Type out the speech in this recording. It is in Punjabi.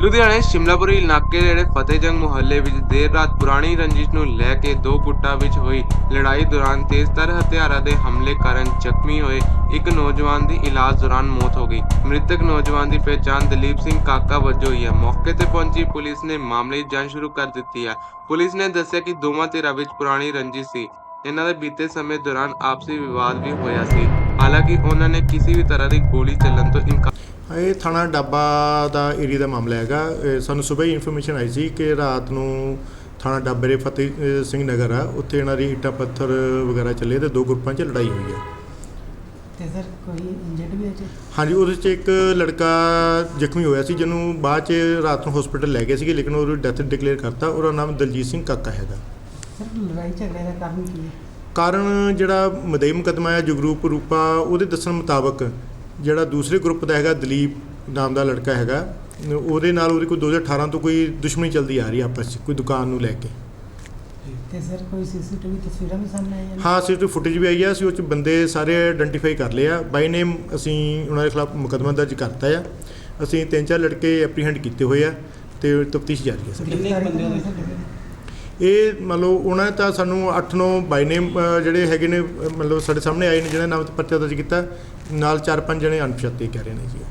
ਲੁਧਿਆਣੇ ਸ਼ਿਮਲਾਪੁਰੀ ਇਲਾਕੇ ਦੇ ਜਿਹੜੇ ਫਤਿਹਜੰਗ ਮੁਹੱਲੇ ਵਿੱਚ ਦੇਰ ਰਾਤ ਪੁਰਾਣੀ ਰੰਜਿਸ਼ ਨੂੰ ਲੈ ਕੇ ਦੋ ਗੁੱਟਾਂ ਵਿੱਚ ਹੋਈ ਲੜਾਈ ਦੌਰਾਨ ਤੇਜ਼ਧਾਰ ਹਥਿਆਰਾਂ ਦੇ ਹਮਲੇ ਕਾਰਨ ਜ਼ਖਮੀ ਹੋਏ ਇੱਕ ਨੌਜਵਾਨ ਦੀ ਇਲਾਜ ਦੌਰਾਨ ਮੌਤ ਹੋ ਗਈ। ਮ੍ਰਿਤਕ ਨੌਜਵਾਨ ਦੀ ਪਛਾਣ ਦਲੀਪ ਸਿੰਘ ਕਾਕਾ ਵਜੋਂ ਹੋਈ ਹੈ। ਮੌਕੇ ਤੇ ਪਹੁੰਚੀ ਪੁਲਿਸ ਨੇ ਮਾਮਲੇ ਦੀ ਜਾਂਚ ਸ਼ੁਰੂ ਕਰ ਦਿੱਤੀ ਹੈ। ਪੁਲਿਸ ਨੇ ਦੱਸਿਆ ਕਿ ਦੋਵਾਂ ਧਿਰਾਂ ਵਿੱਚ ਪੁਰਾਣੀ ਰੰਜਿਸ਼ ਸੀ। ਇਹਨਾਂ ਦੇ ਬੀਤੇ ਸਮੇਂ ਦੌਰਾਨ ਆਪਸੀ ਵਿਵਾਦ ਵੀ ਹੋਇਆ ਸੀ। ਹਾਲਾਂਕਿ ਉਹਨਾਂ ਨੇ ਕਿਸੇ ਵੀ ਤਰ੍ਹਾਂ ਦੀ ਗੋਲੀ ਚੱਲਣ ਤੋਂ ਇਨਕਾਰ ਇਹ ਥਾਣਾ ਡੱਬਾ ਦਾ ਏਰੀਆ ਦਾ ਮਾਮਲਾ ਹੈਗਾ। ਸਾਨੂੰ ਸਵੇਰ ਹੀ ਇਨਫੋਰਮੇਸ਼ਨ ਆਈ ਸੀ ਕਿ ਰਾਤ ਨੂੰ ਥਾਣਾ ਡੱਬੇ ਦੇ ਫਤਿਹ ਸਿੰਘ ਨਗਰ ਆ। ਉੱਥੇ ਇਹਨਾਂ ਦੀ ਇੱਟਾਂ ਪੱਥਰ ਵਗੈਰਾ ਚੱਲੇ ਤੇ ਦੋ ਗਰੁੱਪਾਂ 'ਚ ਲੜਾਈ ਹੋਈ ਹੈ ਤੇ ਸਰ ਕੋਈ ਇੰਜਰਡ ਵੀ ਹੈ ਜੀ ਹਾਂਜੀ ਉਹਦੇ 'ਚ ਇੱਕ ਲੜਕਾ ਜ਼ਖਮੀ ਹੋਇਆ ਸੀ ਜਿਹਨੂੰ ਬਾਅਦ 'ਚ ਰਾਤ ਨੂੰ ਹਸਪੀਟਲ ਲੈ ਗਏ ਸੀਗੇ ਲੇਕਿਨ ਉਹਦੀ ਡੈਥ ਡਿਕਲੇਅਰ ਕਰਤਾ। ਉਹਦਾ ਨਾਮ ਦਲਜੀਤ ਸਿੰਘ ਕਾਕਾ ਹੈਗਾ। ਸਰ ਲੜਾਈ ਝਗੜੇ ਦਾ ਕਾਰਨ ਕੀ ਹੈ? ਕਾਰਨ ਜਿਹੜਾ ਮਦਈ ਮੁਕੱਦਮਾ ਹੈ ਜਗਰੂਪ ਰੂਪਾ ਉਹਦੇ ਦੱਸਣ ਮੁਤਾਬਕ ਜਿਹੜਾ ਦੂਸਰੇ ਗਰੁੱਪ ਦਾ ਹੈਗਾ ਦਲੀਪ ਨਾਮ ਦਾ ਲੜਕਾ ਹੈਗਾ ਉਹਦੇ ਨਾਲ ਉਹਦੀ ਕੋਈ 2018 ਤੋਂ ਕੋਈ ਦੁਸ਼ਮਣੀ ਚੱਲਦੀ ਆ ਰਹੀ ਆਪਸ 'ਚ ਕੋਈ ਦੁਕਾਨ ਨੂੰ ਲੈ ਕੇ। ਤੇ ਸਰ ਕੋਈ ਸੀਸੀਟੀਵੀ ਤਸਵੀਰਾਂ ਵੀ ਸਾਹਮਣੇ ਆਈਆਂ? ਹਾਂ ਸੀ ਫੁਟੇਜ ਵੀ ਆਈ ਆ ਅਸੀਂ ਉਹ 'ਚ ਬੰਦੇ ਸਾਰੇ ਆਇਡੈਂਟੀਫਾਈ ਕਰ ਲਏ ਆ। ਬਾਈ ਨੇਮ ਅਸੀਂ ਉਹਨਾਂ ਦੇ ਖਿਲਾਫ ਮੁਕੱਦਮਾ ਦਰਜ ਕਰਤਾ ਆ। ਅਸੀਂ ਤਿੰਨ ਚਾਰ ਲੜਕੇ ਐਪਰੀਹੈਂਡ ਕੀਤੇ ਹੋਏ ਆ ਤੇ ਤਫਤੀਸ਼ ਜਾਰੀ ਹੈ ਸਰ। ਨਹੀਂ ਸਰ ਇਹ ਮਤਲਬ ਉਹਨਾਂ ਤਾਂ ਸਾਨੂੰ 8-9 ਬਾਈ ਨੇਮ ਜਿਹੜੇ ਹੈਗੇ ਨੇ ਮਤਲਬ ਸਾਡੇ ਸਾਹਮਣੇ ਆਏ ਨੇ, ਜਿਹਨਾਂ ਨਾਮ ਤੇ ਪਰਚਾ ਦਰਜ ਕੀਤਾ, ਨਾਲ 4-5 ਜਣੇ ਅਣਪਛਾਤੇ ਕਹਿ ਰਹੇ ਨੇ ਜੀ।